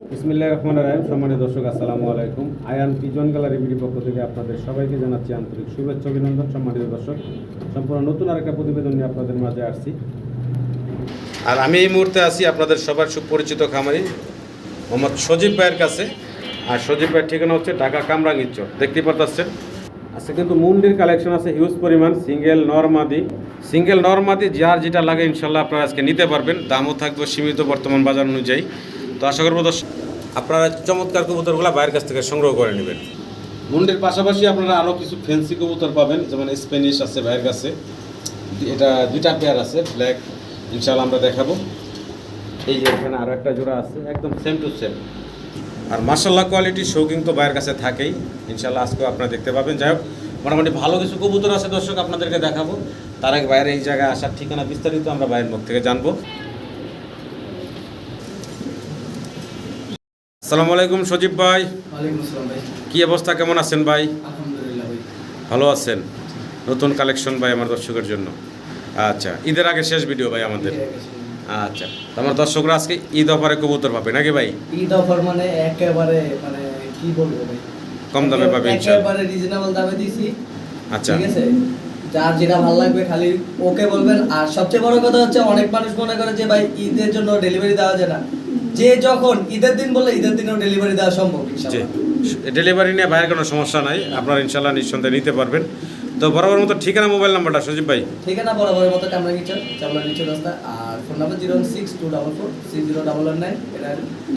বিসমিল্লাহ রহমান রাহিম, সম্মানিত দর্শক, আসসালামু আলাইকুম। আয়ান পিজন গ্যালারি বিডি পক্ষ থেকে আপনাদের সবাইকে জানাচ্ছি আন্তরিক শুভেচ্ছা, অভিনন্দন, সম্মানিত দর্শক। সম্পূর্ণ নতুন আরেকটা প্রতিবেদন নিয়ে আপনাদের মাঝে আসছি। আর আমি এই মুহূর্তে আছি আপনাদের সবার সুপরিচিত খামারি, মোহাম্মদ সজীব ভাইয়ের কাছে। আর সজীব ভাইয়ের ঠিকানা হচ্ছে ঢাকা কামরাঙ্গির চর দেখতে পারতেছেন? আচ্ছা কিন্তু মুন্ডির কালেকশন আছে হিউজ পরিমাণ সিঙ্গেল নরমাদি। সিঙ্গেল নরমাদি, যার যেটা লাগে ইনশাল্লাহ আপনারা আজকে নিতে পারবেন। দামও থাকবে সীমিত বর্তমান বাজার অনুযায়ী। তো আশা করব দর্শক আপনারা চমৎকার কবুতরগুলো বাইরের কাছ থেকে সংগ্রহ করে নেবেন। মুন্ডির পাশাপাশি আপনারা আরও কিছু ফ্যান্সি কবুতর পাবেন যেমন স্প্যানিশ আছে বাইরের কাছে। এটা দুইটা পেয়ার আছে ব্ল্যাক ইনশাল্লাহ আমরা দেখাবো। এই যে এখানে আরও একটা জোড়া আছে একদম সেম টু সেম আর মার্শাল্লাহ কোয়ালিটি শৌকিং তো বাইরের কাছে থাকেই। ইনশাল্লাহ আজকেও আপনারা দেখতে পাবেন। যাই হোক মোটামুটি ভালো কিছু কবুতর আছে দর্শক আপনাদেরকে দেখাবো। তার আগে বাইরে এই জায়গায় আসার ঠিকানা বিস্তারিত আমরা বাইরের মুখ থেকে জানব। আসসালামু আলাইকুম সজীব ভাই। কি অবস্থা? কেমন আছেন ভাই? ভালো আছেন? নতুন কালেকশন ভাই আমার দর্শকের জন্য। আচ্ছা ঈদের আগে শেষ ভিডিও ভাই আমাদের। আচ্ছা আমার দর্শকরা আজকে ঈদ অফারে কবুতর পাবে নাকি ভাই? ঈদ অফার মানে একেবারে মানে কি বলব ভাই? কম দামে পাবে একেবারে রিজনেবল দামে দিছি। আচ্ছা। ঠিক আছে? যার যেটা ভালো লাগবে খালি ওকে বলবেন। আর সবচেয়ে বড় কথা হচ্ছে অনেক মানুষ মনে করে যে ভাই ঈদের জন্য ডেলিভারি দেওয়া যায় না। যে যখন ঈদের দিন বলে ঈদের দিনেও ডেলিভারি দেওয়া সম্ভব ডেলিভারি নিয়ে ভাইয়ের কোনো সমস্যা নাই আপনারা ইনশাল্লাহ নিঃসন্দেহে নিতে পারবেন। তো বরাবর মতো ঠিকানা মোবাইল নাম্বারটা সজীব ভাই? ঠিকানা বরাবরের মতো কামরা নিচে চামড়া নিচে রাস্তা আর phone number zero six two double four six zero double one nine এটা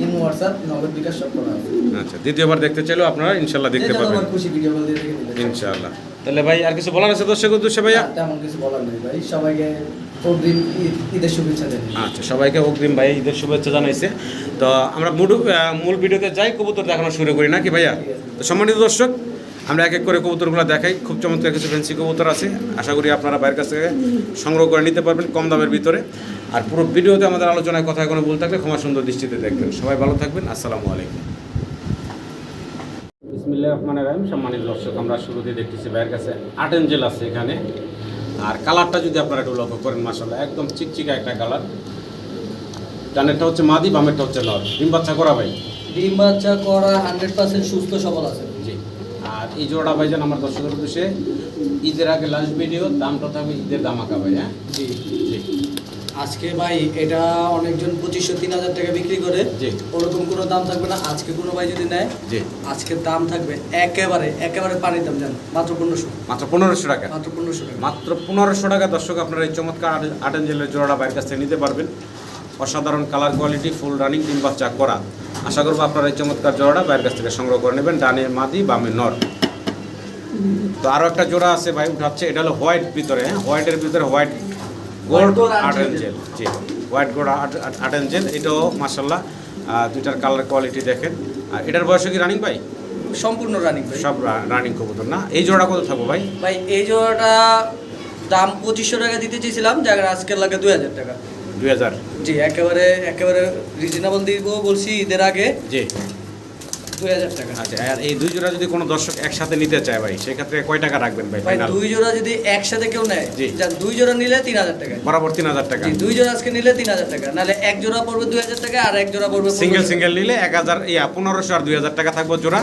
ইন হোয়াটসঅ্যাপ নগদ বিকাশ সব করা আছে। আচ্ছা দ্বিতীয়বার দেখতে চাইলেও আপনারা ইনশাল্লাহ দেখতে পারবেন। খুশি ভিডিও কল দিয়ে ইনশাল্লাহ তাহলে ভাই আর কিছু বলার আছে দর্শক উদ্দেশ্যে ভাইয়া? তেমন কিছু বলার নেই ভাই সবাইকে অগ্রিম ঈদ- ঈদের শুভেচ্ছা দেন আচ্ছা সবাইকে অগ্রিম ভাই ঈদের শুভেচ্ছা জানাইছে। তো আমরা মূল ভিডিওতে যাই কবুতর দেখানো শুরু করি নাকি ভাইয়া? তো সম্মানিত দর্শক আমরা এক এক করে কবুতরগুলো দেখাই। খুব চমৎকার কিছু ফ্যান্সি কবুতর আছে। আশা করি আপনারা বাইরের কাছ থেকে সংগ্রহ করে নিতে পারবেন কম দামের ভিতরে। আর পুরো ভিডিওতে আমাদের আলোচনায় কথা কোনো ভুল থাকলে ক্ষমা সুন্দর দৃষ্টিতে দেখবেন। সবাই ভালো থাকবেন আসসালামু আলাইকুম। বিসমিল্লাহ রহমান রাহিম। সম্মানিত দর্শক আমরা শুরুতে দেখতেছি ভাইয়ের কাছে আট এঞ্জেল আছে এখানে। আর কালারটা যদি আপনারা একটু লক্ষ্য করেন মাসাল্লাহ একদম চিকচিকা একটা কালার। ডানেরটা হচ্ছে মাদি বামেরটা হচ্ছে নর। ডিম বাচ্চা করা ভাই? ডিম বাচ্চা করা হান্ড্রেড পার্সেন্ট সুস্থ সবল আছে। জি। আর এই জোড়া ভাইজান আমার দর্শকের উদ্দেশ্যে ঈদের আগে লাস্ট ভিডিও দামটা থাকবে ঈদের দামাকা ভাই হ্যাঁ? জি। জি। আজকে ভাই এটা অনেকজন পঁচিশশো তিন হাজার টাকা বিক্রি করে। ওরকম কোনো দাম থাকবে না। আজকে কোনো ভাই যদি নেয় জি। আজকের দাম থাকবে একেবারে একেবারে পানির দাম জান মাত্র পনেরোশো। মাত্র পনেরোশো টাকা। মাত্র পনেরোশো টাকা। মাত্র পনেরোশো টাকা। দর্শক আপনারা এই চমৎকার আট- আট এঞ্জেলের জোড়াটা বাইরের কাছ থেকে নিতে পারবেন। অসাধারণ কালার কোয়ালিটি ফুল রানিং ডিম বাচ্চা করা। আশা করব আপনারা এই চমৎকার জোড়াটা বাইরের কাছ থেকে সংগ্রহ করে নেবেন। ডানে মাদি বামে নর। তো আরও একটা জোড়া আছে ভাই উঠাচ্ছে। এটা হলো হোয়াইট ভিতরে হ্যাঁ? হোয়াইটের ভিতরে হোয়াইট গোল্ড। এঞ্জেল জি হোয়াইট গোল্ড আট- আট এঞ্জেল এটাও মাসাল্লাহ দুইটার কালার কোয়ালিটি দেখেন। আর এটার বয়সে কি রানিং ভাই? সম্পূর্ণ রানিং সব রানিং কবুতর না? এই জোড়া কত থাকব ভাই? ভাই এই জোড়াটা দাম পঁচিশশো টাকা দিতে চেয়েছিলাম যার আজকের লাগে দুই হাজার টাকা। দুই হাজার। জি একেবারে একেবারে রিজনেবল দিব বলছি ঈদের আগে। জি। আচ্ছা আর এই দুই জোড়া যদি কোনো দর্শক একসাথে নিতে চায় ভাই সেক্ষেত্রে কয় টাকা রাখবেন ভাই ভাই ফাইনাল দুই জোড়া যদি একসাথে কেউ নেয় জি। দুই জোড়া নিলে তিন হাজার টাকা। বরাবর তিন হাজার টাকা। দুই জোড়া আজকে নিলে তিন হাজার টাকা নাহলে এক জোড়া পড়বে দুই হাজার টাকা আর এক জোড়া পড়বে সিঙ্গেল সিঙ্গেল নিলে এক হাজার ইয়া পনেরোশো আর দুই হাজার টাকা থাকবে জোড়া।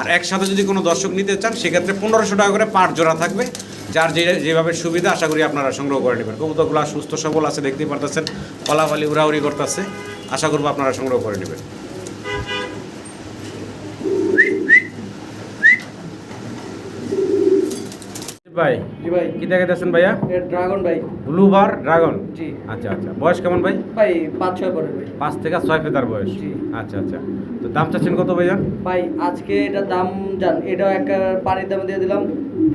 আর একসাথে যদি কোনো দর্শক নিতে চান সেক্ষেত্রে পনেরোশো টাকা করে পার জোড়া থাকবে। যার যে যেভাবে সুবিধা আশা করি আপনারা সংগ্রহ করে নেবেন। কবুতরগুলো সুস্থ সবল আছে দেখতেই পারতেছেন। কলাবালি উড়াউড়ি করতেছে। আশা করব আপনারা সংগ্রহ করে নেবেন। ভাই জি ভাই। কি দেখাইতেছেন ভাইয়া? ড্রাগন ভাই। Blue bar dragon? জি। আচ্ছা আচ্ছা। বয়স কেমন ভাই? ভাই পাঁচ ছয় পরে ভাই। পাঁচ থেকে ছয় ফেতার বয়স। জি। আচ্ছা আচ্ছা। তো দাম চাচ্ছেন কত ভাইয়া? ভাই আজকে এটা দাম জান এটা একটা পানির দাম দিয়ে দিলাম।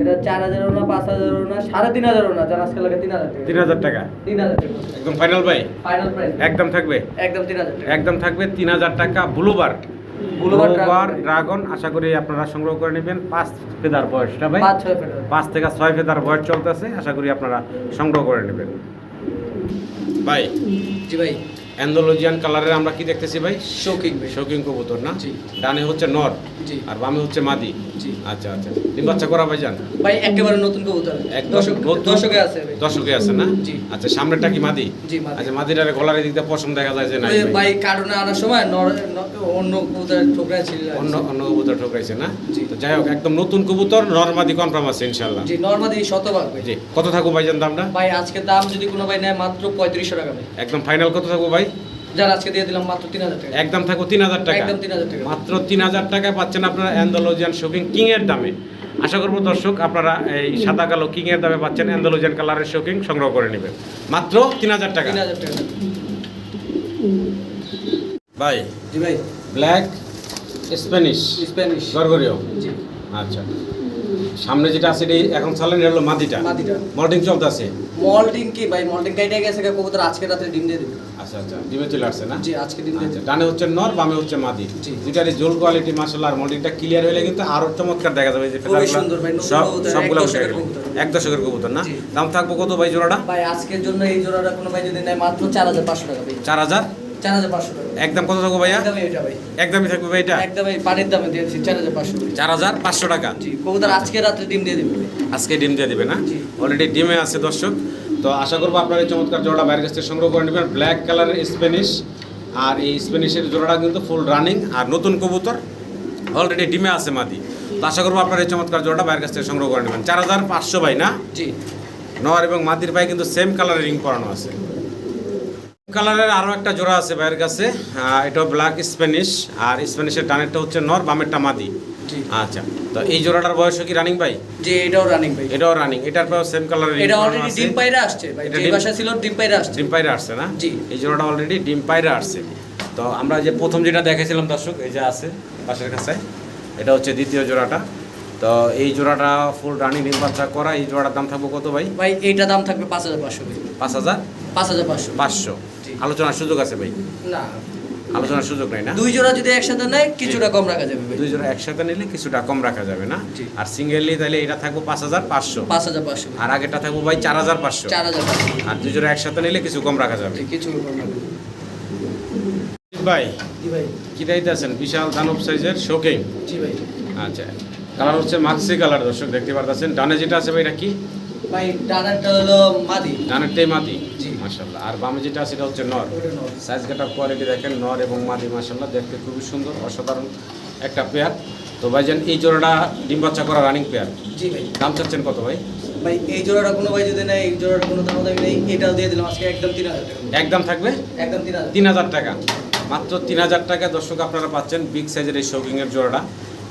এটা চার হাজারও না পাঁচ হাজারও না সাড়ে তিন হাজারও না যার আজকে লাগে তিন হাজার টাকা। তিন হাজার টাকা? তিন হাজার টাকা। একদম ফাইনাল ভাই? ফাইনাল প্রাইস একদম থাকবে? একদম তিন হাজার টাকা। একদম থাকবে তিন হাজার টাকা blue bar Bluebird blue bar dragon। Dragon. আশা করি আপনারা সংগ্রহ করে নেবেন। পাঁচ ফেদার বয়সটা ভাই? পাঁচ থেকে ছয় ফেদার বয়স চলতেছে আশা করি আপনারা সংগ্রহ করে নেবেন। ভাই। জি ভাই। অ্যান্ডোলজিয়ান কালারের আমরা কি দেখতেছি ভাই? শৌকিং ভাই। শৌকিং কবুতর না? ডানে হচ্ছে নর আর বামে হচ্ছে মাদি। আচ্ছা আচ্ছা। ডিম বাচ্চা করা ভাইজান? ভাই একেবারে নতুন কবুতর। একদম দর্শক নতুন। দর্শকে আছে ভাই। দর্শকে আছে না? জি। আচ্ছা সামনেরটা কি মাদি? জি মাদি। আচ্ছা মাদিটারে গলার দিক দিয়ে পশম দেখা যায় যে ওই ভাই। ভাই। কার্টুনে আনার সময় নর- অন্য কবুতরের ঠোকরা ছিল অন্য অন্য কবুতর ঠকাইছে না? জি। তো যাই হোক একদম নতুন কবুতর নরমাদি কনফার্ম আছে ইনশাল্লাহ জি নর্মাদি শতভাগ ভাই। জি কত থাকব ভাইজান দামটা? ভাই আজকে দাম যদি কোনো ভাই নেয় মাত্র পঁয়ত্রিশশো টাকা ভাই। একদম ফাইনাল কত থাকব ভাই? যার আজকে দিয়ে দিলাম মাত্র তিন হাজার টাকা। একদম থাকব তিন হাজার টাকা। একদম তিন হাজার টাকা। মাত্র তিন হাজার টাকায় পাচ্ছেন আপনারা অ্যান্ডোলজিয়ান শপিং কিং এর দামে। আশা করব দর্শক আপনারা এই সাদা কালো কিং এর দামে পাচ্ছেন অ্যান্ডোলজিয়ান কালারের শপিং সংগ্রহ করে নেবেন। মাত্র তিন হাজার টাকা। তিন হাজার টাকা। ভাই জি ভাই। Black Spanish Spanish. গরগরিও জি। আচ্ছা। সামনে যেটা আছে এটি এখন চালেন হলো মাদিটা মাদিটা মল্টিং চলতেছে মল্টিং কি ভাই? মল্টিং কাইটে গেছে কবুতর আজকে রাতে ডিম দিয়ে দিবে। আচ্ছা আচ্ছা ডিমে চলে আসছে না? জি আজকে ডিম। দিয়ে আচ্ছা দিবে ডানে হচ্ছে নর বামে হচ্ছে মাদি। দুইটারই জোল কোয়ালিটি মাসাল্লাহ আর মল্টিংটা ক্লিয়ার হলে কিন্তু আরও চমৎকার দেখা যাবে যে খুবই সুন্দর ভাই, সব সবগুলো উঠে গেল। এক দশকের কবুতর না? দাম থাকব কত ভাই জোড়াটা? ভাই আজকের জন্য এই জোড়াটা কোনো ভাই যদি নেয় মাত্র চার হাজার পাঁচশো টাকা ভাই। চার হাজার? চার হাজার পাঁচশো টাকা। একদম কত থাকব ভাইয়া? একদমই এটা ভাই। একদমই থাকবে ভাই এটা? একদমই পানির দামে দিয়েছি চার হাজার পাঁচশো টাকা। চার হাজার পাঁচশো টাকা? কবুতর আজকে ডিম দিয়ে দিবে আজকে ডিম দিয়ে দিবে না। অলরেডি ডিমে আছে দর্শক। তো আশা করব আপনার এই চমৎকার জোড়াটা বাইরের কাছ থেকে সংগ্রহ করে নেবেন। ব্ল্যাক কালারের স্প্যানিশ আর এই স্প্যানিশের জোড়াটা কিন্তু ফুল রানিং আর নতুন কবুতর অলরেডি ডিমে আছে মাদি। তো আশা করব আপনার এই চমৎকার জোড়াটা বাইরের কাছ থেকে সংগ্রহ করে নেবেন। চার হাজার পাঁচশো ভাই না? জি। নর এবং মাদির ভাই কিন্তু সেম কালারের রিং পরানো আছে। কালারের আরও একটা জোড়া আছে ভাইয়ের কাছে। এটা ব্ল্যাক স্প্যানিশ আর স্প্যানিশের ডানেরটা হচ্ছে নর বামেরটা মাদি। আচ্ছা তো এই জোড়াটার বয়স কি রানিং ভাই? যে এটাও রানিং ভাই। এটাও রানিং এটার পর সেম কালারের এটা অলরেডি ডিম পাইরা আসছে ভাই যে ডিম- ছিল ডিম পাইরা আসছে। ডিম পায়রা আসছে না? জি। এই জোড়াটা অলরেডি ডিম পায়রা আসছে। তো আমরা যে প্রথম যেটা দেখেছিলাম দর্শক এই যে আছে পাশের কাছে এটা হচ্ছে দ্বিতীয় জোড়াটা। তো এই জোড়াটা ফুল রানিং ডিম বাচ্চা করা এই জোড়াটার দাম থাকবে কত ভাই? ভাই এইটা দাম থাকবে পাঁচ হাজার পাঁচশো। ভাই পাঁচ হাজার? পাঁচ হাজার পাঁচশো। পাঁচশো। আলোচনার সুযোগ আছে ভাই? না। আলোচনার সুযোগ নেই না? দুই জোড়া যদি একসাথে নেয় কিছুটা কম রাখা যাবে ভাই। দুই জোড়া একসাথে নিলে কিছুটা কম রাখা যাবে না? আর সিঙ্গেলি তাহলে এটা থাকব পাঁচ হাজার পাঁচশো। পাঁচ হাজার পাঁচশো। আর আগেরটা থাকব ভাই চার হাজার পাঁচশো। চার হাজার আর দুই জোড়া একসাথে নিলে কিছু কম রাখা যাবে। কিছু কম রাখা ভাই ভাই। কি দায়িত্ব আছেন? বিশাল দানব সাইজের শোকিং জি ভাই। আচ্ছা কালার হচ্ছে মাক্সি কালার দর্শক দেখতে পারতেছেন। ডানে যেটা আছে ভাই এটা কি? ভাই ডানারটা হলো মাদি। ডানেরটাই মাদি। জি। মাশাল্লাহ আর বামে যেটা সেটা হচ্ছে নর। সাইজ কাটার কোয়ালিটি দেখেন নর এবং মাদি মাশাল্লাহ দেখতে খুবই সুন্দর অসাধারণ একটা পেয়ার তো ভাইজান এই জোড়াটা ডিম বাচ্চা করা রানিং পেয়ার জি ভাই। দাম চাচ্ছেন কত ভাই? ভাই এই জোড়াটা কোনো ভাই যদি নেয় এই জোড়াটা কোনো দাম দামি নেই এটাও দিয়ে দিলাম আজকে একদম তিন হাজার টাকা। একদম থাকবে? একদম তিন হাজার। তিন হাজার টাকা। মাত্র তিন হাজার টাকা দর্শক আপনারা পাচ্ছেন বিগ সাইজের এই শৌকিংয়ের জোড়াটা।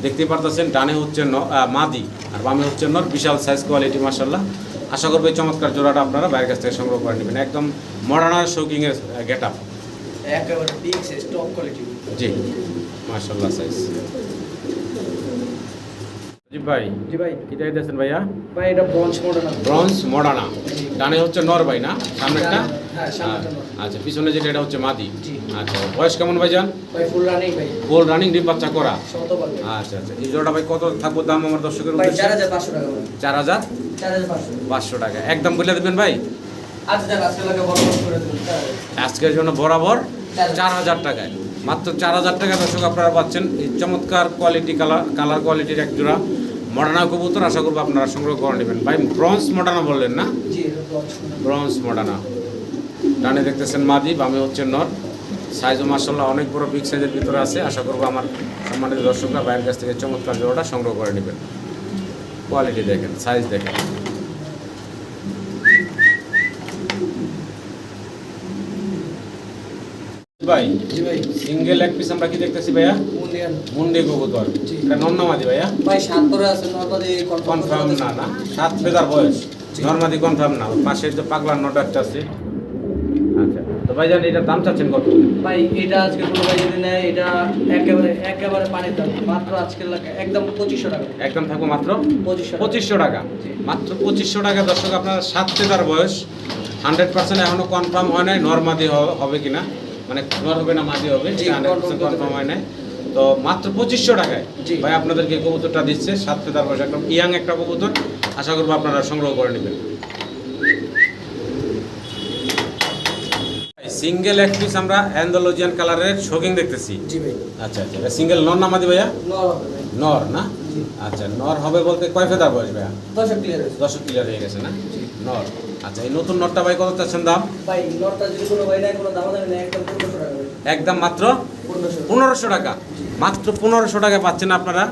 দেখতেই পারতেছেন ডানে হচ্ছে ন- মাদি আর বামে হচ্ছে নর বিশাল সাইজ কোয়ালিটি মাসাল্লাহ আশা করব এই চমৎকার জোড়াটা আপনারা বাইরের কাছ থেকে সংগ্রহ করে নেবেন। একদম মডার্নার শৌকিংয়ের গেট আপ জি মাসাল্লাহ সাইজ জি ভাই জি ভাই। ভাইয়া? ভাই এটা ব্রঞ্জ মডার্না ডানে হচ্ছে নর ভাই না? সামনেরটা? হ্যাঁ, আচ্ছা পিছনে যেটা এটা হচ্ছে মাদি। আচ্ছা বয়স কেমন ভাই ফুল রানিং ভাই। রানিং ডিম বাচ্চা করা। আচ্ছা আচ্ছা। এই জোড়াটা ভাই কত থাকব দাম আমার দর্শকের হাজার চার হাজার? পাঁচশো টাকা। একদম বলে দেবেন ভাই? আচ্ছা। আজকের জন্য বরাবর চার হাজার। টাকায়। মাত্র চার হাজার টাকা দর্শক আপনারা পাচ্ছেন। এই চমৎকার কোয়ালিটি কালার কালার কোয়ালিটির এক জোড়া মডার্না কবুতর। আশা করব আপনারা সংগ্রহ করে নেবেন। ভাই ব্রঞ্জ মডানা বললেন না? ব্রঞ্জ মডানা ডানে দেখতেছেন মাদি বামে হচ্ছে নর। সাইজও মার্শাল্লাহ অনেক বড় বিগ সাইজের ভিতরে আছে। আশা করব আমার সম্মানিত দর্শকরা বাইরের কাছ থেকে চমৎকার জোড়াটা সংগ্রহ করে নেবেন। কোয়ালিটি দেখেন সাইজ দেখেন। ভাই সিঙ্গেল এক পিস আমরা কি দেখতেছি ভাইয়া? মুন্ডি জি। এটা নন্নামাদি ভাইয়া? ভাই সাত করে আছে নর্মাদি কনফার্ম না না। সাত ফেদার বয়স। নর্মাদি কনফার্ম না। পাশে যে পাগলার নট একটা আছে তো ভাইজান এটার দাম চাচ্ছেন কত? ভাই এটা আজকে কোনো ভাই যদি নেয় এটা একেবারে একেবারে পানির দাম। মাত্র আজকের লাগে একদম পঁচিশশো টাকা। একদম থাকব মাত্র পঁচিশশো পঁচিশশো টাকা। মাত্র পঁচিশশো টাকা দর্শক আপনার সাত ফেদার বয়স। হান্ড্রেড পার্সেন্ট এখনও কনফার্ম হয় নাই নর্মাদি হবে কিনা। মানে নর হবে না মাদি হবে হান্ড্রেড পার্সেন্ট কনফার্ম হয় নাই। তো মাত্র পঁচিশশো টাকায়। ভাই আপনাদেরকে কবুতরটা দিচ্ছে সাত ফেদার বয়স একদম ইয়াং একটা কবুতর। আশা করব আপনারা সংগ্রহ করে নেবেন। সিঙ্গেল এক পিস আমরা অ্যান্ডোলজিয়ান কালারের শোকিং দেখতেছি। আচ্ছা আচ্ছা এটা সিঙ্গেল নর না মাদি ভাইয়া? নর না? আচ্ছা নর হবে বলতে কয় ফেদার বয়স ভাইয়া? দশক ক্লিয়ার ক্লিয়ার হয়ে গেছে না? নর। আচ্ছা এই নতুন নটটা ভাই কত চাচ্ছেন দাম? ভাই নরটা যদি কোনো ভাই নাই কোনো দাম দেবে একদম পনেরোশো টাকা একদম মাত্র পনেরোশো টাকা। মাত্র পনেরোশো টাকা পাচ্ছেন আপনারা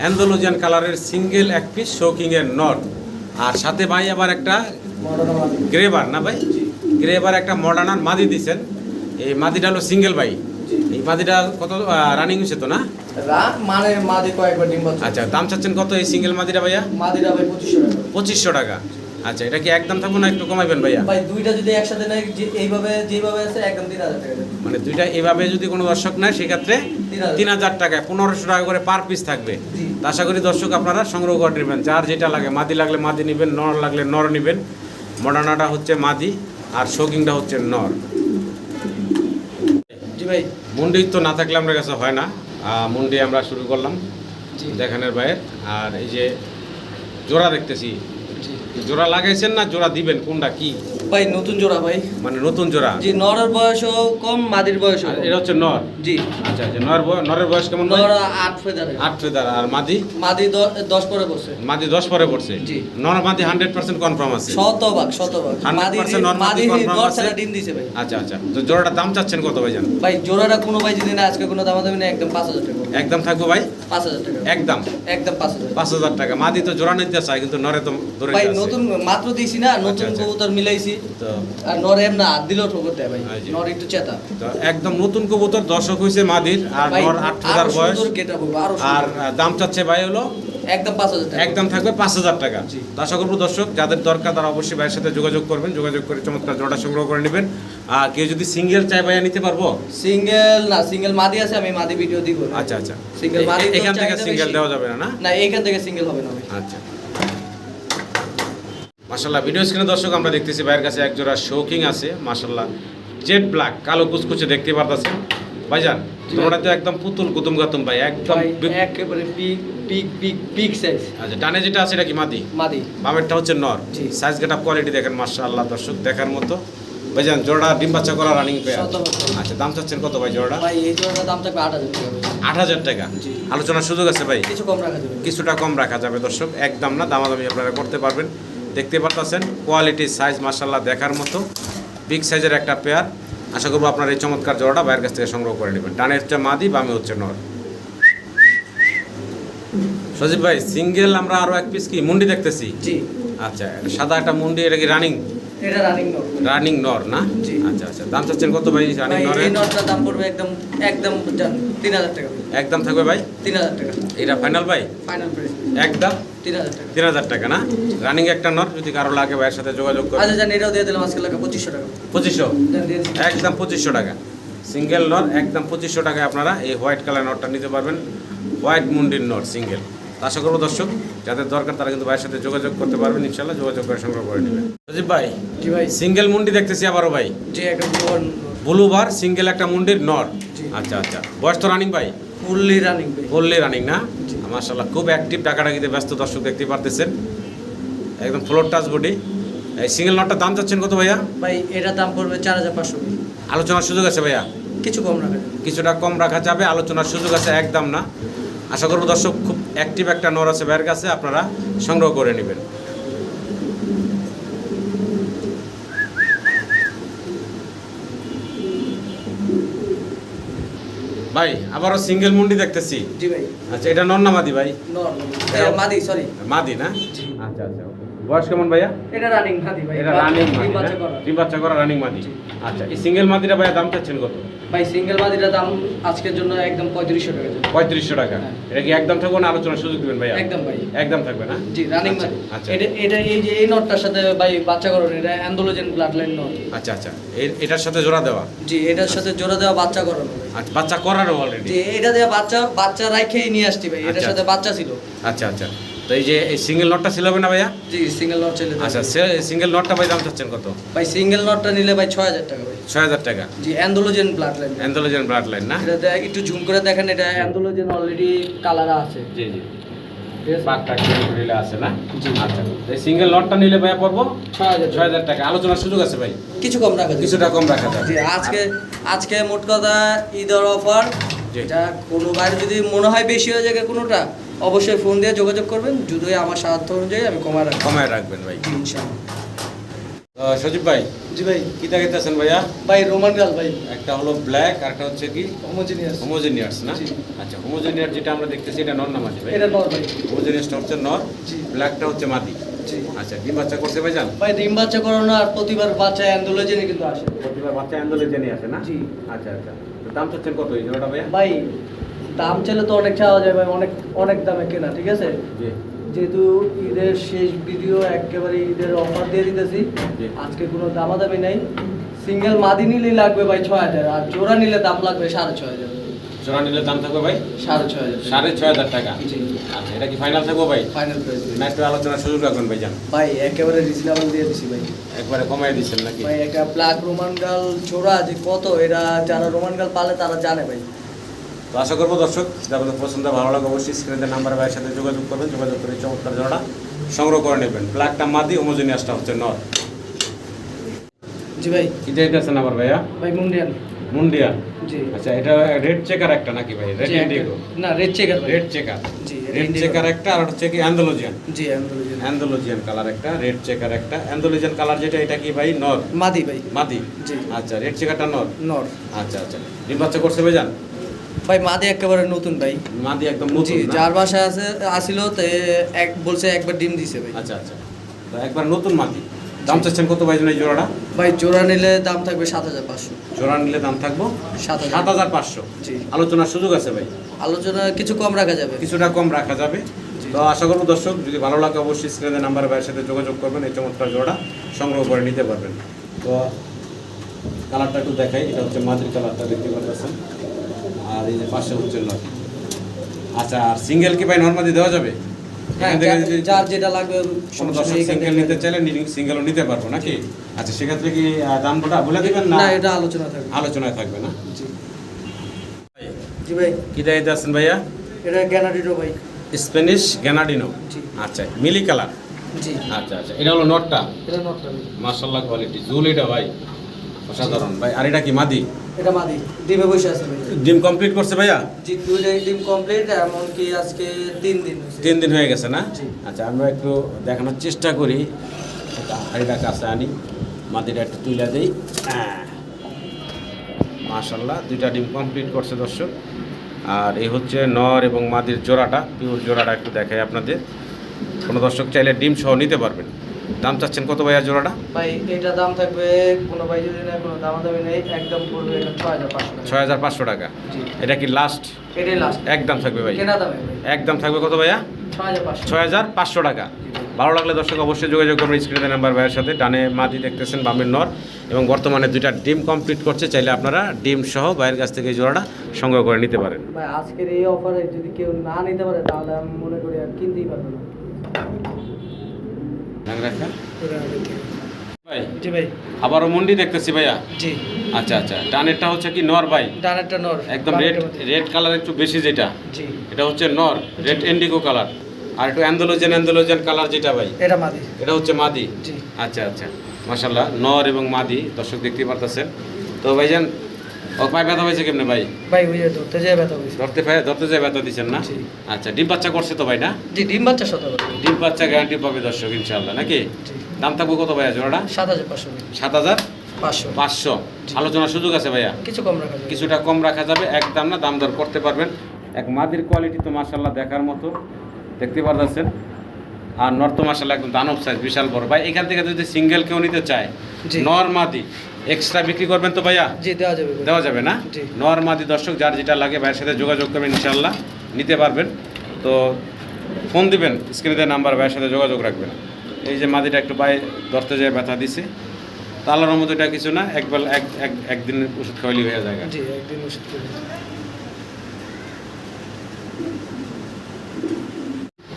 অ্যান্ডোলজিয়ান কালারের সিঙ্গেল এক পিস শোকিংয়ের নট আর সাথে ভাই আবার একটা গ্রেবার না ভাই? গ্রেবার একটা মডার্নার মাদি দিছেন। এই মাদিটা হলো সিঙ্গেল বাই এই মাদিটা কত রানিং হয়েছে তো না? মানে মাদি কয়েকবার ডিম আচ্ছা দাম চাচ্ছেন কত এই সিঙ্গেল মাদিটা ভাইয়া? মাদিটা ভাই পঁচিশশো টাকা। পঁচিশশো টাকা। আচ্ছা এটা কি একদম থাকব না একটু কমাইবেন ভাইয়া? ভাই দুইটা যদি একসাথে নেয় এইভাবে যেভাবে আছে একদম তিন হাজার টাকা মানে দুইটা এভাবে যদি কোনো দর্শক নেয় সেক্ষেত্রে তিন হাজার। টাকায় পনেরোশো টাকা করে পার পিস থাকবে। আশা করি দর্শক আপনারা সংগ্রহ করে নেবেন। যার যেটা লাগে মাদি লাগলে মাদি নেবেন নর লাগলে নর নেবেন। মডার্নাটা হচ্ছে মাদি। আর শোকিংটা হচ্ছে নর। জি ভাই মুন্ডি তো না থাকলে আমরা কাছে হয় না। মন্ডি আমরা শুরু করলাম দেখানের বাইরে। আর এই যে জোড়া দেখতেছি জোড়া লাগাইছেন না জোড়া দিবেন? কোনটা কি? ভাই নতুন জোড়া ভাই। মানে নতুন জোড়া? জি নরের বয়সও কম মাদির বয়সও আর এটা হচ্ছে নর? জি। আচ্ছা আচ্ছা নর নরের বয়স কেমন নর আট ফেদারে। আট ফেদার। আর মাদি? মাদি দশ পরে বসে মাদি দশ পরে পড়ছে? জি। নর মাদি হান্ড্রেড পার্সেন্ট কনফার্ম আছে? শতভাগ শতভাগ। মাদি normal মাদি নর। ছাড়া ডিম দিছে ভাই। আচ্ছা আচ্ছা। তো জোড়াটার দাম চাচ্ছেন কত ভাই জান? ভাই জোড়াটা কোনো ভাই যদি না আজকে কোনো দাম দেবে না একদম পাঁচ হাজার টাকা। একদম থাকব ভাই? পাঁচ হাজার টাকা। একদম। একদম পাঁচ হাজার। পাঁচ হাজার টাকা। মাদি তো জোড়া নিতে চায় কিন্তু নরে তো ধরে ভাই নতুন মাত্র দিয়েছি না নতুন আচ্ছা। কবুতর মিলাইছি। আর নর এম হাত দিলেও ঠোকর দেয় ভাই। নর একটু চেতা। একদম নতুন কবুতর দর্শক হয়েছে মাদির আর নর আট হাজার বয়স। সুন্দর গেট আপ আরও আর দাম চাচ্ছে ভাই হলো একদম পাঁচ হাজার একদম থাকবে পাঁচ হাজার টাকা। জি। তো আশা করব দর্শক যাদের দরকার তারা অবশ্যই ভাইয়ের সাথে যোগাযোগ করবেন যোগাযোগ করে চমৎকার জোড়া সংগ্রহ করে নেবেন। আর কেউ যদি সিঙ্গেল চাই ভাইয়া নিতে পারব? সিঙ্গেল না সিঙ্গেল মাদি আছে আমি মাদি ভিডিও দিব। আচ্ছা আচ্ছা। এ- মাদি এখান থেকে সিঙ্গেল দেওয়া যাবে না না? না এইখান থেকে সিঙ্গেল হবে না আচ্ছা। মাশাল্লাহ ভিডিও স্ক্রিনে দর্শক আমরা দেখতেছি ভাইয়ের কাছে এক জোড়া শৌকিং আছে মাশাল্লাহ জেড ব্ল্যাক কালো কুচকুচে দেখতে পারতেছেন। ভাইজান তোমরা তো একদম পুতুল কুতুম গাতুম ভাই একদম একেবারে peak peak peak peak size আচ্ছা ডানে যেটা আছে এটা কি মাদি? মাদি। বামেরটা হচ্ছে নর। সাইজ গেট আপ কোয়ালিটি দেখেন মাশাআল্লাহ দর্শক দেখার মতো। ভাইজান জোড়া ডিম বাচ্চা করা রানিং পেয়ার আচ্ছা দাম চাচ্ছেন কত ভাই জোড়াটা? ভাই এই জোড়াটার দাম থাকবে আট হাজার টাকা। আট হাজার টাকা। আলোচনার সুযোগ আছে ভাই? কিছু কম রাখা যাবে। কিছুটা কম রাখা যাবে দর্শক। একদম না দামাদামি আপনারা করতে পারবেন। দেখতে পারতেছেন কোয়ালিটি সাইজ মাসাল্লাহ দেখার মতো। বিগ সাইজের একটা পেয়ার আশা করব আপনার এই চমৎকার জোড়াটা বাইরের কাছ থেকে সংগ্রহ করে নেবেন। ডানে হচ্ছে মাদি বামে হচ্ছে নর। সজীব ভাই সিঙ্গেল আমরা আরও এক পিস কি? মুন্ডি দেখতেছি? জি। আচ্ছা সাদা একটা মুন্ডি এটা কি রানিং এটা রানিং নর। না? জি। আচ্ছা আচ্ছা। দাম চাচ্ছেন কত ভাই রানিং এই নটটার দাম পড়বে একদম একদম জান তিন হাজার টাকা। একদম থাকবে ভাই? তিন হাজার টাকা। এটা ফাইনাল ভাই? ফাইনাল প্রাইস একদম? তিন হাজার টাকা। না? রানিং একটা নর যদি কারও লাগে ভাইয়ের সাথে যোগাযোগ করে। আচ্ছা জান এটাও দিয়ে দিলাম আজকে লাগা পঁচিশশো টাকা। পঁচিশশো। একদম পঁচিশশো টাকা। সিঙ্গেল নর একদম পঁচিশশো টাকায় আপনারা এই হোয়াইট কালার নটটা নিতে পারবেন। হোয়াইট মুন্ডির নট সিঙ্গেল আশা করব দর্শক যাদের দরকার তারা কিন্তু ভাইয়ের সাথে যোগাযোগ করতে পারবেন ইনশাল্লাহ যোগাযোগ করে সংগ্রহ করে নেবেন। সজীব ভাই জি ভাই। সিঙ্গেল মুন্ডি দেখতেছি আবারও ভাই। জি পুরো ব্লুবার সিঙ্গেল একটা মুন্ডির নর। আচ্ছা আচ্ছা। বয়স তো রানিং ভাই। ফুললি রানিং বললে রানিং না। মার্শাল্লাহ খুব অ্যাক্টিভ টাকাটাকিতে ব্যস্ত দর্শক দেখতে পারতেছেন। একদম ফ্লোর টাচ বডি এই সিঙ্গেল নটটার দাম চাচ্ছেন কত ভাইয়া? ভাই এটার দাম পড়বে চার হাজার পাঁচশো আলোচনার সুযোগ আছে ভাইয়া? কিছু কম রাখা কিছুটা কম রাখা যাবে আলোচনার সুযোগ আছে একদম না। আশা করব দর্শক খুব অ্যাক্টিভ একটা নর আছে ভাইয়ের কাছে আপনারা সংগ্রহ করে নেবেন। ভাই আবারও সিঙ্গেল মুন্ডি দেখতেছি। জি ভাই। আচ্ছা এটা নর না মাদি ভাই? নর মাদি সরি মাদি না। আচ্ছা আচ্ছা। বয়স কেমন ভাইয়া? এটা রানিং মাদি ভাই। এটা রানিং মাদি ডিম বাচ্চা করা। রানিং মাদি। আচ্ছা এই সিঙ্গেল মাদিটা ভাইয়া দাম চাচ্ছেন কত? ভাই সিঙ্গেল মাদিটার দাম আজকের জন্য একদম পঁয়ত্রিশশো টাকা যাবে। পঁয়ত্রিশশো টাকা। হ্যাঁ। এটা কি একদম থাকবে না আলোচনার সুযোগ দিবেন ভাইয়া? একদম ভাই। একদম থাকবে না? জি রানিং আচ্ছা, মাদি। আচ্ছা। এটা এটা এই যে এই নটটার সাথে ভাই বাচ্চা করুন এটা অ্যান্ডোলোজেন ব্লাড লাইন নট আচ্ছা। আচ্ছা এটার সাথে জোড়া দেওয়া? জি এটার সাথে জোড়া দেওয়া বাচ্চা করানো আচ্ছা বাচ্চা করারও অলরেডি এটা দেওয়া বাচ্চা বাচ্চা রাইখেই নিয়ে আসছি ভাই। এটার আচ্ছা, সাথে বাচ্চা ছিল। আচ্ছা আচ্ছা। তো এই যে এই সিঙ্গেল নটটা ছিল হবে না ভাইয়া? জি সিঙ্গেল নট চলে আচ্ছা সিঙ্গেল নটটা ভাই দাম চাচ্ছেন কত? ভাই সিঙ্গেল নটটা নিলে ভাই ছয় হাজার টাকা ভাই। ছয় হাজার টাকা। জি অ্যান্ডোলোজেন ব্লাড লাইন অ্যান্থোলজেন ব্লাড লাইন না? এটা দেখ- একটু ঝুম করে দেখেন এটা অ্যান্ডোলোজেন অলরেডি কালার আছে। জি জি। আচ্ছা সিঙ্গেল লটটা নিলে ভাইয়া পড়ব? ছয় হাজার টাকা। আলোচনার সুযোগ আছে ভাই? কিছু কম রাখা কিছুটা কম রাখা আজকে আজকে মোট কথা ঈদের অফার। এটা কোনো যদি মনে হয় বেশি হয়ে যায় কোনোটা অবশ্যই ফোন দিয়ে যোগাযোগ করবেন। যদি আমার সাধ্য অনুযায়ী আমি কমায় রাখব। কমায় রাখবেন ভাই। ইনশাআল্লাহ। সজীব ভাই জি ভাই। কি দেখাইতেছেন ভাইয়া? ভাই রোমান গাল ভাই। একটা হলো ব্ল্যাক আর একটা হচ্ছে কি? হোমোজিনিয়াস হোমোজেনিয়াস না? আচ্ছা হোমোজেনিয়াস যেটা আমরা দেখতেছি এটা নর না মাদি ভাই। এটা নর ভাই। হোমোজেনিয়াসটা হচ্ছে নর জি। ব্ল্যাকটা হচ্ছে মাদি। জি। আচ্ছা ডিম বাচ্চা করতে ভাই জান ভাই ডিম বাচ্চা করানো আর প্রতিবার বাচ্চা অ্যান্ডোলজেনে কিন্তু আসে। প্রতিবার বাচ্চা অ্যান্ডোলে জেনে আসে না? জি। আচ্ছা আচ্ছা। তো দাম চাচ্ছেন কত এই জোড়াটা ভাইয়া? ভাই দাম চাইলে তো অনেক চাওয়া যায় ভাই অনেক অনেক দামে কেনা ঠিক আছে? যেহেতু ঈদের শেষ ভিডিও একেবারে ঈদের অফার দিয়ে দিতেছি। আজকে কোনো দামাদামি নাই। সিঙ্গেল মাদি নিলেই লাগবে ভাই ছয় হাজার আর জোড়া নিলে দাম লাগবে সাড়ে ছয় হাজার। জোড়া নিলে দাম থাকবে ভাই? সাড়ে ছয় হাজার। সাড়ে ছয় হাজার টাকা। আচ্ছা এটা কি ফাইনাল থাকব ভাই? ফাইনাল প্রাইস না একটু আলোচনার সুযোগ রাখবেন ভাই জান। ভাই একেবারে রিজনেবল দিয়ে দিছি ভাই। একবারে কমাই দিচ্ছেন নাকি? ভাই একটা ব্ল্যাক রোমান গাল জোড়া যে কত এরা যারা রোমান গাল পালে তারা জানে ভাই। তো আশা করব দর্শক যাদের পছন্দ ভালো লাগে অবশ্যই স্ক্রিনের নাম্বার ভাইয়ের সাথে যোগাযোগ করবেন যোগাযোগ করে চমৎকার জোড়া সংগ্রহ করে নেবেন। ব্ল্যাকটা মাদি হোমোজেনিয়াসটা হচ্ছে নর। জি ভাই। কি চাইতেছেন আবার ভাইয়া? ভাই মুন্ডিয়ান মুন্ডিয়ান জি। আচ্ছা এটা রেড চেকার একটা নাকি ভাই? রেড ইন্ডিগো না রেড চেকার রেড চেকার জি রেড চেকার একটা আর হচ্ছে কি অ্যান্ডোলজিয়ান জি অ্যান্ডোলজিয়ান অ্যান্ডোলজিয়ান কালার একটা রেড চেকার একটা। অ্যান্ডোলজিয়ান কালার যেটা এটা কি ভাই? নর। মাদি ভাই। মাদি। জি। আচ্ছা রেড চেকারটা নর। নর। আচ্ছা আচ্ছা। ডিম বাচ্চা করছে ভাই জান ভাই মাদি একেবারে নতুন ভাই। মাদি একদম নতুন? যার বাসায় আছে আসিল তে এক বলছে একবার ডিম দিছে ভাই। আচ্ছা আচ্ছা। একবার নতুন মাদি। দাম চাচ্ছেন কত ভাই এই জোড়াটা? ভাই জোড়া নিলে দাম থাকবে সাত হাজার পাঁচশো। জোড়া নিলে দাম থাকব সাত হাজার। পাঁচশো। জি। আলোচনার সুযোগ আছে ভাই? আলোচনা কিছু কম রাখা যাবে। কিছুটা কম রাখা যাবে। তো আশা করব দর্শক যদি ভালো লাগে অবশ্যই স্ক্রিনের নাম্বার ভাইয়ের সাথে যোগাযোগ করবেন। এই চমৎকার জোড়া সংগ্রহ করে নিতে পারবেন। তো কালারটা একটু দেখাই। এটা হচ্ছে মাদ্রি কালারটা দেখতে পাচ্ছেন? এই যে পাশে হচ্ছে আচ্ছা আর সিঙ্গেল কি ভাই নর্মালি দেওয়া যাবে? হ্যাঁ এখান থেকে যার- যেটা লাগবে কোনো দর্শক সিঙ্গেল নিতে চাইলে সিঙ্গেলও নিতে পারব নাকি? আচ্ছা সেক্ষেত্রে কি আহ, দামটা বলে দিবেন না? না এটা আলোচনা থাকবে। আলোচনায় থাকবে না? জি। জি ভাই। কি দায়িত্ব আছেন ভাইয়া? এটা গ্যানাডিটো ভাই। স্প্যানিশ গ্যানাডিনো? আচ্ছা মিলি কালার? জি। আচ্ছা আচ্ছা এটা হলো নটটা? এটা নটটা ভাই। কোয়ালিটি জুল এটা ভাই। অসাধারণ। ভাই আর এটা কি মাদি? এটা মাদি। ডিমে বসে আছে ডিম কমপ্লিট করছে ভাইয়া? জি দুইটাই ডিম কমপ্লিট এমনকি আজকে তিন দিন তিন দিন হয়ে গেছে না। আচ্ছা আমরা একটু দেখানোর চেষ্টা করি। এটা হাড়িটা কাছে আনি। মাদিটা একটু তুলে দিই। মাশাল্লাহ দুইটা ডিম কমপ্লিট করছে দর্শক। আর এই হচ্ছে নর এবং মাদির জোড়াটা পিওর জোড়াটা একটু দেখাই আপনাদের। কোনো দর্শক চাইলে ডিম সহ নিতে পারবেন। দাম চাচ্ছেন কত ভাইয়া জোড়াটা? ভাই এটা দাম থাকবে কোনো ভাই যদি নেয় কোনো দামাদামি নেই একদম পড়বে এটা ছয় হাজার পাঁচশো টাকা। ছয় হাজার পাঁচশো টাকা। জি। এটা কি লাস্ট এটাই লাস্ট একদম থাকবে ভাই। কেনা দামে ভাই। একদম থাকবে কত ভাইয়া? ছয় হাজার পাঁচশো টাকা। ভালো লাগলে দর্শক অবশ্যই যোগাযোগ করবেন স্ক্রিনের নাম্বার ভাইয়ের সাথে। ডানে মাটি দেখতেছেন বামের নর এবং বর্তমানে দুইটা ডিম কমপ্লিট করছে। চাইলে আপনারা ডিম সহ ভাইয়ের কাছ থেকে এই জোড়াটা সংগ্রহ করে নিতে পারেন। ভাই আজকের এই অফারে যদি কেউ না নিতে পারে তাহলে আমি মনে করি আর কিনতেই পারবে না। ভাই জি ভাই। আবারও মুন্ডি দেখতেছি ভাইয়া? জি। আচ্ছা আচ্ছা। ডানেরটা হচ্ছে কি নর ভাই? ডানেরটা নর। একদম রেড মাদি। রেড কালার একটু বেশি যেটা। জি। এটা হচ্ছে নর রেড ইন্ডিগো কালার। আর একটু অ্যান্ডোলোজেন অ্যান্ডোলোজেন কালার যেটা ভাই? এটা মাদি। এটা হচ্ছে মাদি? জি। আচ্ছা আচ্ছা। মাশাল্লাহ নর এবং মাদি। দর্শক দেখতেই পারতেছেন। তো ভাইজান ও পায়ে ব্যথা হয়েছে কেমনে ভাই? ভাই ওই যে ধরতে যায় ব্যথা হয়েছে। ধরতে পায়ে ধরতে যায় ব্যথা দিচ্ছেন না? আচ্ছা ডিম বাচ্চা করছে তো ভাই না? জি ডিম বাচ্চা শত ডিম বাচ্চা গ্যারান্টি পাবে দর্শক নাকি? দাম থাকবে কত ভাইয়া জোড়াটা? সাত হাজার পাঁচশো। সাত হাজার? পাঁচশো। পাঁচশো। আলোচনার সুযোগ আছে ভাইয়া? কিছু কম রাখা যাবে। কিছুটা কম রাখা যাবে এক দাম না দাম দর করতে পারবেন। এক মাদির কোয়ালিটি তো মার্শাল্লাহ দেখার মতো। দেখতে পারতেছেন? আর নর্থ মার্শাল্লাহ একদম দানব সাইজ বিশাল বড়। ভাই এখান থেকে যদি সিঙ্গেল কেউ নিতে চায় জি। নর মাদি এক্সট্রা বিক্রি করবেন তো ভাইয়া? জি দেওয়া যাবে দেওয়া যাবে না? জি। নর দর্শক যার যেটা লাগে ভাইয়ের সাথে যোগাযোগ করবেন ইনশাল্লাহ নিতে পারবেন। তো ফোন দিবেন স্ক্রিনে নাম্বার ভাইয়ের সাথে যোগাযোগ রাখবেন। এই যে মাদিটা একটু পায়ে ধরতে যায় ব্যথা দিছে। তালার মতো এটা কিছু না একবেলা এক এক একদিন ওষুধ খাওয়ালি হয়ে যায়। জি একদিন ওষুধ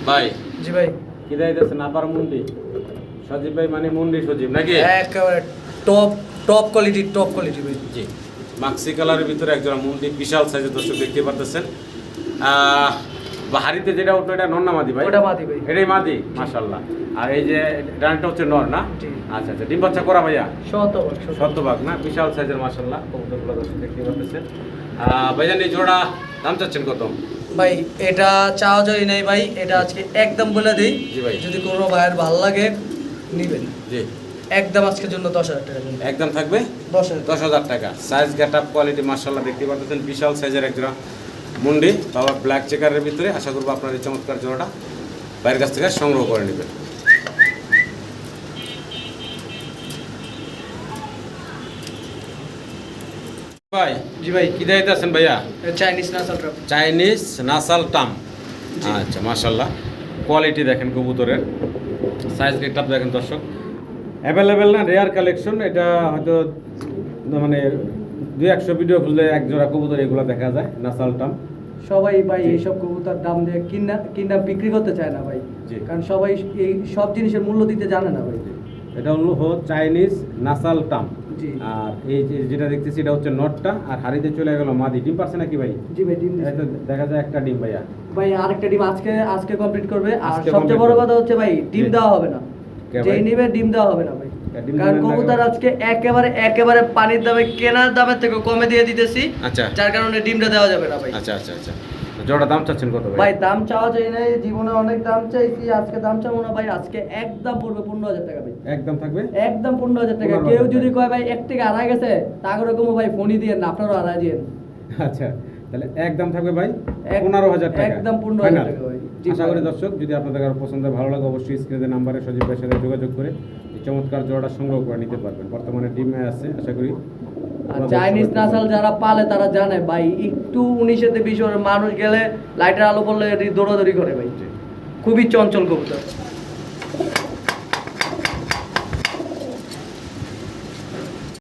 ভাই জি ভাই। কি দাইতেছেন আবার মুন্ডি? সজীব ভাই মানে মুন্ডি সজীব নাকি? একেবারে top top quality top quality জি মাক্সি কালারের ভিতরে একজন মুন্ডি বিশাল সাইজের দর্শক দেখতে পারতেছেন। আহ, হাড়িতে যেটা উঠল এটা নর না মাদি ভাই? ওটা মাদি ভাই। এটাই মাদি মাশাল্লাহ আর এই যে ডানটা হচ্ছে নর না? আচ্ছা আচ্ছা ডিম বাচ্চা করা ভাইয়া? শতভাগ শতভাগ। না? বিশাল সাইজের মাশাল্লাহ কবুতরগুলো দর্শক দেখতে আহ, ভাইজান এই জোড়া দাম চাচ্ছেন কত? ভাই এটা চাওয়া যায় নাই ভাই এটা আজকে একদম বলে দিই। যদি কোনো ভাইয়ের ভালো লাগে নিবেন। জি। একদম আজকের জন্য দশ হাজার টাকা একদম থাকবে? দশ হাজার দশ হাজার টাকা। সাইজ গেট আপ কোয়ালিটি মার্শাল্লাহ দেখতে পাচ্ছেন বিশাল সাইজের এক জোড়া মুন্ডি। বাবা ব্ল্যাক চেকারের ভিতরে আশা করব আপনার এই চমৎকার জোড়াটা বাইরের কাছ থেকে সংগ্রহ করে নেবেন। ভাই জি ভাই কি দায়িত্ব আছেন ভাইয়া? চাইনিজ নাসাল ট্রাপ চাইনিজ নাসাল টাম আচ্ছা মাশাল্লাহ কোয়ালিটি দেখেন কবুতরের। সাইজ গেটআপ দেখেন দর্শক। অ্যাভেলেবেল না রেয়ার কালেকশন এটা হয়তো মানে দুই একশো ভিডিও খুললে এক জোড়া কবুতর এগুলো দেখা যায় নাসাল টাম সবাই ভাই এইসব কবুতর দাম দিয়ে কিনা কিনা বিক্রি করতে চায় না ভাই। কারণ সবাই এই সব জিনিসের মূল্য দিতে জানে না ভাই। এটা হলো চাইনিজ নাসাল টাম আর এই যে যেটা দেখতেছি এটা হচ্ছে নটটা। আর হাড়িতে চলে গেল মাদি। ডিম পারছে নাকি ভাই? জি ভাই ডিম দেখা যায় একটা ডিম ভাইয়া। ভাই আরেকটা ডিম আজকে আজকে কমপ্লিট করবে। আর সবচেয়ে বড় কথা হচ্ছে ভাই ডিম। দেওয়া হবে না। ভাই? নিবে ডিম দেওয়া হবে না ভাই। কারণ কবুতর আজকে একেবারে একেবারে পানির দামে কেনার দামের থেকে কমে দিয়ে দিতেছি। আচ্ছা। যার কারণে ডিমটা দেওয়া যাবে না ভাই। আচ্ছা আচ্ছা আচ্ছা। জোড়া দাম চাচ্ছেন কত ভাই? দাম চাওয়া চাই নাই জীবনে অনেক দাম চাইছি আজকে দাম চাবো না ভাই আজকে একদম পড়বে পনেরো হাজার টাকা ভাই। একদম থাকবে? একদম পনেরো হাজার টাকা। কেউ যদি কয় ভাই এক থেকে আড়াই গেছে ভাই ফোনই দিয়ে না আপনারও আড়াই দিয়ে আচ্ছা তাহলে একদম থাকবে ভাই পনেরো হাজার টাকা। একদম 15,000 Final? টাকা ভাই। আশা করি দর্শক যদি আপনাদের কারও পছন্দ ভালো লাগে অবশ্যই স্ক্রিনে নাম্বারে সজীব ভাইয়ের সাথে যোগাযোগ করে এই চমৎকার জোড়াটা সংগ্রহ করে নিতে পারবেন। বর্তমানে ডিমে আছে আশা করি চাইনিজ নাসাল যারা পালে তারা জানে ভাই একটু উনিশেতে বিশ মানুষ গেলে লাইটের আলো পড়লে দৌড়াদৌড়ি করে ভাই। খুবই চঞ্চল কবুতর।